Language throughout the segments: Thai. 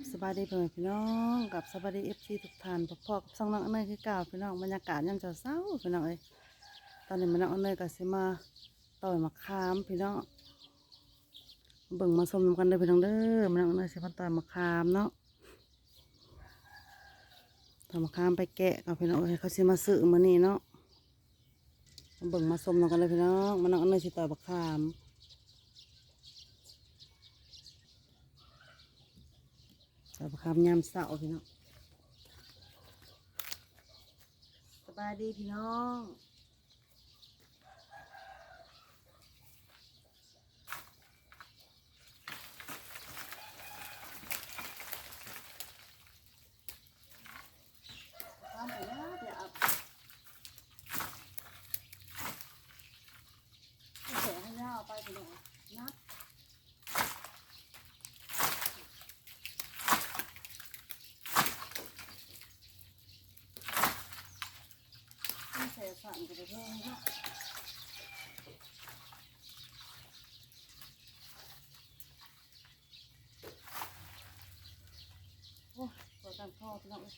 กับสบายดีเพื่อนพี่น้องกับสบายดีเอฟซีทุกท่านพ่อพ่อกับสองน้องอันเนยคือเก่าพี่น้องบรรยากาศยามเช้าๆพี่น้องเอ้ยตอนนี้ม่น้องเนยก็สิมาต่อยมะขามพี่น้องเบิ่งมาชมนกันเด้อพี่น้องเด้อม่น้องอันเนยสิมาต่อยมะขามเนาะต่อยมะขามไปแกะกับพี่น้องเอ้ยเขาสิมาซื้อมื้อนี้เนาะเบิ่งมาชมนกันเลยพี่น้องม่น้องเนยสิต่อยมะขาม สบคำยามเสาร์พี่น้องสบายดีพี่น้องทำไปนะเดี๋ยวเอาเอาแสงให้ย่าเอาไปพี่น้องนับ ไม่ใสั่นกับเพื่อนนะโอ้ยปวดกันคอพี่น้องเลย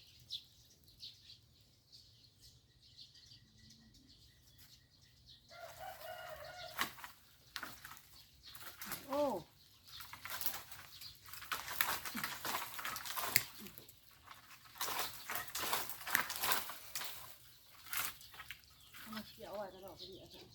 โอ้ทำไมเกี่ยวไว้ตลอดไปดิอาจารย์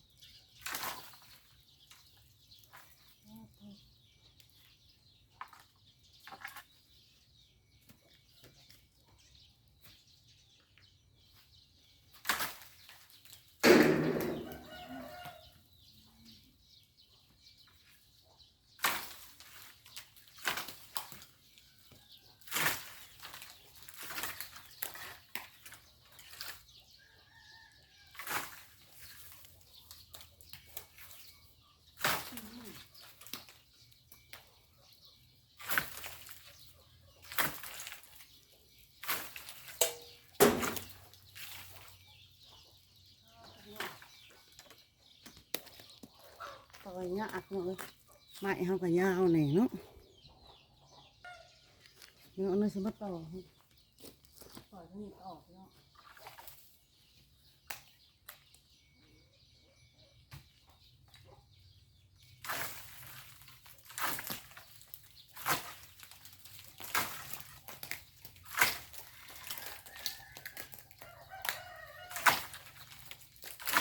โอ้โห ต่อยยากเนาะเลยไม้เฮาก็ยาวแหน่เนาะเนาะนั่นสิมาต่อให้ต่อยทางนี้ก็ออกเนาะ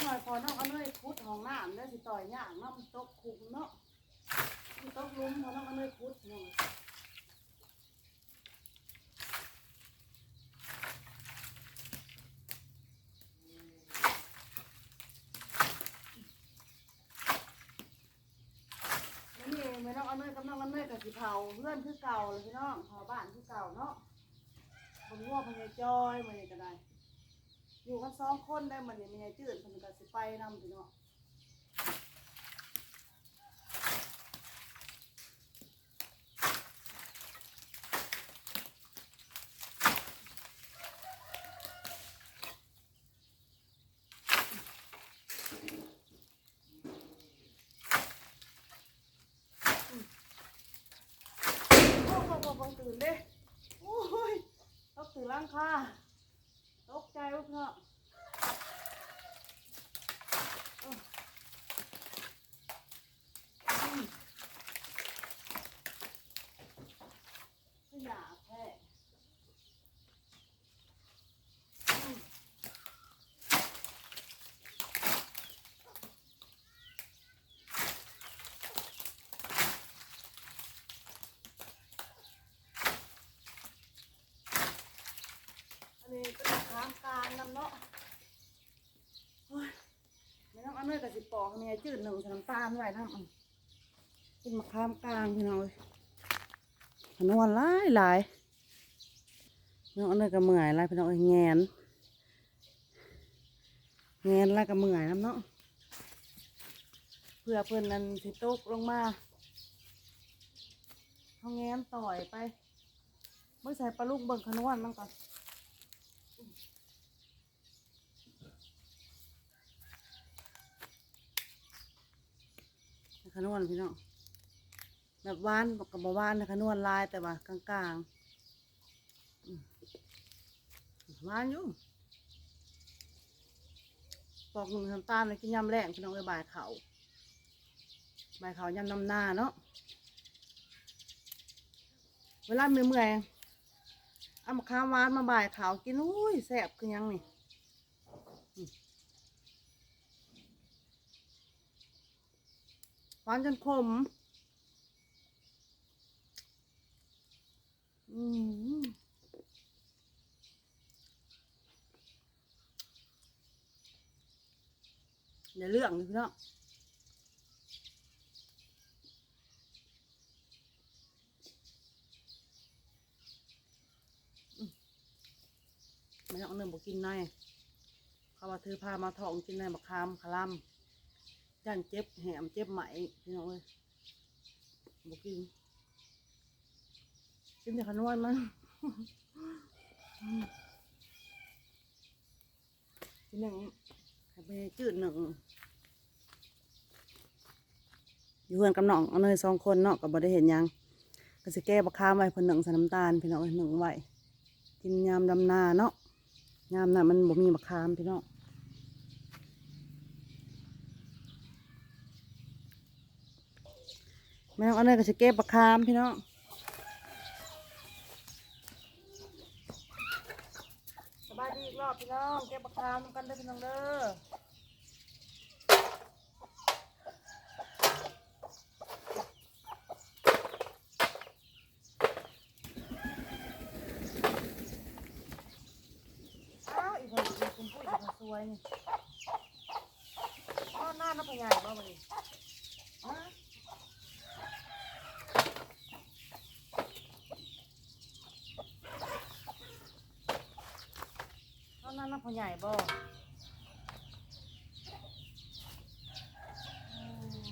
หน่อยพอน้องเอาเนยคุดห้องน้ำแล้ว สิต่อยยากเนาะมันตกคุมเนาะมันตกลุมพอน้องเอาเนยคุดเนาะนี่ไม่ต้องเอาเนยกำลังเอาเนยกับสีเผาเพื่อนคือเก่าเลยพี่น้องเผาบ้านคือเก่าเนาะผมง่วงมันยายจอยมันยายก็ได้อยู่กันสองคนได้มันเนี่ยมันยายจืดมันก็สิไปนำพี่น้องโอ้โหโอ้โหตื่นเด้โอ้ย ตกตื่นร่างคาตกใจลูกเนาะ ขยะแท้อันนี้เป็นมะขามกลาง นำเนาะไม่ต้องเอาเนื้อกับสิปอกเนี่ยจืดหนึ่งใส่น้ำตาลไว้น้ำอันเป็นมะขามกลางพี่น้องเอ้ยพนวนหลายหลายน้องอันนี้ก็เมื่อยหลายพี่น้องเอ้ยแงนแงนล้วก็เมื่อยน้ำเนาะเพื่อเพื่อนนั้นสิตกลงมาเขาแงนต่อยไปเมื่อใส่ปลาลูกเบิ่งขนวนมันก่อน ขนวนพี่น้องแบบหวานกับบหวานนะคะนวลลายแต่ว่ากลางอืมหวานอยู่ปอกหนึ่งน้ำตาลเลยกินยำแรงพี่น้องเลยบ่ายเขาบ่ายเขายำน้ำหน้าเนาะเวลาเมื่อยๆเอามะขามหวานมาบ่ายเขากินอุ้ยแซ่บคือยังนี่อืม หวานจนขมอืมเดี๋ยวเรื่องเลยพี่น้องอืมไม่ต้องเนื้อบอกกินหน่อยเขาว่าเธอพามาทองกินในบักคามคลำ ย่านเจ็บแหมเจ็บไหมพี่น้องเอ้ยบอกกินกินแต่ขนวนมันกินหนึ่งให้ไปจืดหนึ่งอยู่เพื่อนกับน้องเอาเนยสองคนเนาะก็บ่ได้เห็นยังก็สิแก้บักคามไว้เพิ่นหนึ่งใส่น้ำตาลพี่น้องหนึ่งไว้กินยามดำนาเนาะยามน่ะมันบ่มีบักคามพี่น้อง แม่น้องเอาเนยก็สิแก้บักคามพี่น้องสบายดีอีกรอบพี่น้องเก็บบักคามกันเด้อพี่น้องเด้ออ้าวอีกคนอีกคุณปุ้ยอีกคนสวยนี่อ้าวหน้าน้าพญายบ้าบ่นี่าวอ้าวหน้าน้าพญายบ่อืม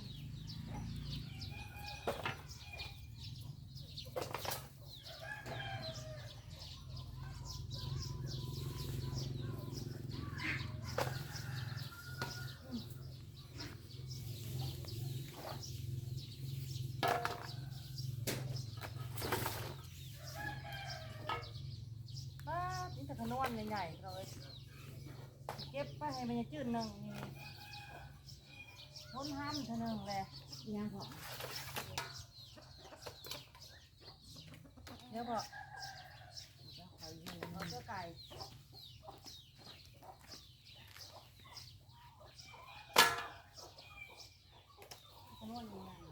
บ้านี่แต่ขนวน ใหญ่ๆเลยเก็บไปให้มันจืดหนึ่งนี่พ้นห้ามเท่านึงเลยยังพอเดี๋ยวบอกเอาเสื้อไก่ขนวนยังไง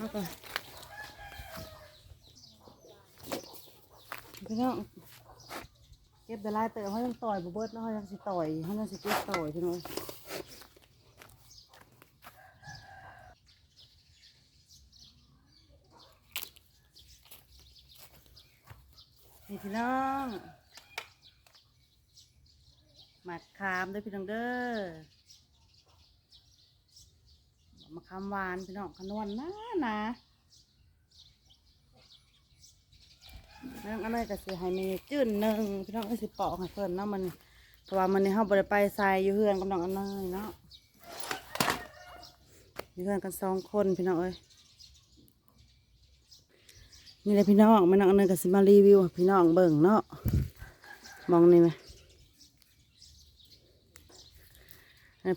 เอาก่อนพี่น้องเก็บแต่ลายเต๋อเขายังต่อยบ่เบิดเนาะเขายังสิต่อยเขายังสิเก็บต่อยพี่น้องนี่พี่น้องหมัดคามด้วยพี่น้องเด้อ มะขามหวานพี่น้องขนวนนะนะแม่น้องอะไรก็สิให้มีจืดหนึ่งพี่น้องก็สิปอกให้เพิ่นเนาะมันเพราะว่ามันนี่เฮาบ่ได้ไปใส่อยู่เฮือนกับน้องอันเนยเนาะอยู่เฮือนกันสองคนพี่น้องเอ้ยนี่แหละพี่น้องแม่น้องอันเนยก็สิมารีวิวให้พี่น้องเบิ่งเนาะมองนี่ไหม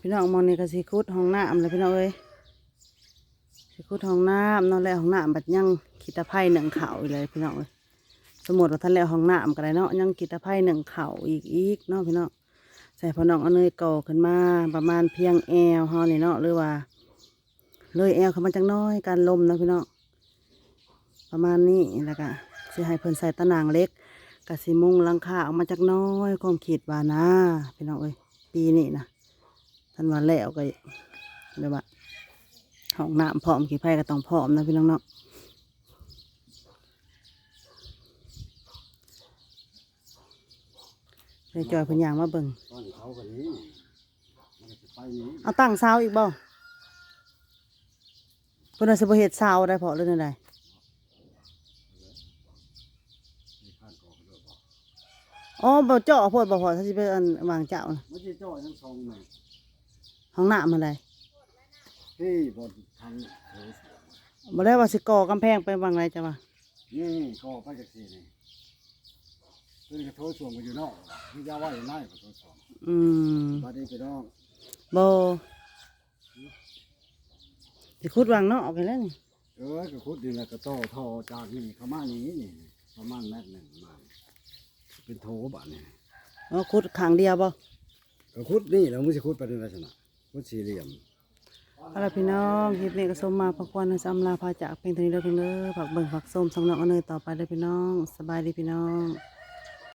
พี่น้องมองนี่ก็สิคุดห้องน้ำเลยพี่น้องเอ้ย คุดห้องน้ำนอนแล้วห้องน้ำบัดยังขีตะไคร่หนึ่งเข่าอีกเลยพี่น้องเอ้ยสมมติว่าท่านแล้วห้องน้ำก็ได้เนาะยังขีตะไคร่หนึ่งเข่าอีกอีกเนาะพี่น้องใส่พอน้องเอาเนยเก่อขึ้นมาประมาณเพียงแอวเฮานี่เนาะหรือว่า เลยแอวเข้ามาจังน้อยการลมนะพี่น้องประมาณนี้แล้วก็สิให้เพิ่นใส่ตะนางเล็กกับสิมุงลังคาออกมาจากน้อยความขีดวานะพี่น้องเอ้ยปีนี้นะท่านว่าแล้วก็เดี๋ยวว่า ห้องน้ำพร้อมขี้ไผ่ก็ต้องพร้อมนะพี่น้องเนาะเลยจอยเพนยางมาเบิ่งตอนเขากันนี้มันก็จะไปนี้เอาตั้งเสาอีกบ่เพิ่นว่าสิบ่เฮ็ดเสาได้พอหรือจังไดมีข้านกอกด้วยบ่อ๋อบ่เจาะโพดบ่พอถ้าสิไปอันวางเจ้าน่ะไม่ใช่จ้อยทั้งสองหนึ่งห้องน้ำอะไร ที่บนทางเถอสวนบ่ได้ว่าสิก่อกำแพงไปวางไรจ้ะว่านี่ก็ไปจากสี่นี่ตัวนี้ก็โทษส่วนกันอยู่นอกนี่ยาว่าอยู่ในก็โทษส่วนอืมบัดนี้ไปนอกบ่สิขุดวางนอกไปแล้วนี่เออก็คุดนี่แหละก็ต่อทอจากนี่เข้ามานี้นี่ประมาณแมตรหนึ่งมาเป็นโถบาดนี่อ๋อขุดข้างเดียวบ่ก็คุดนี่เราไม่ใช่คุดไปในลักษณะคุดสี่เหลี่ยม เอาล่ะพี่น้องคลิปนี้ก็สมมาพักวันสำลาพาจากเพียงเท่านี้เด้อเพิ่นเด้อฝากเบิ่งฝากส้มสองน้องเอาเนยต่อไปเด้อพี่น้อง สบายดีพี่น้อง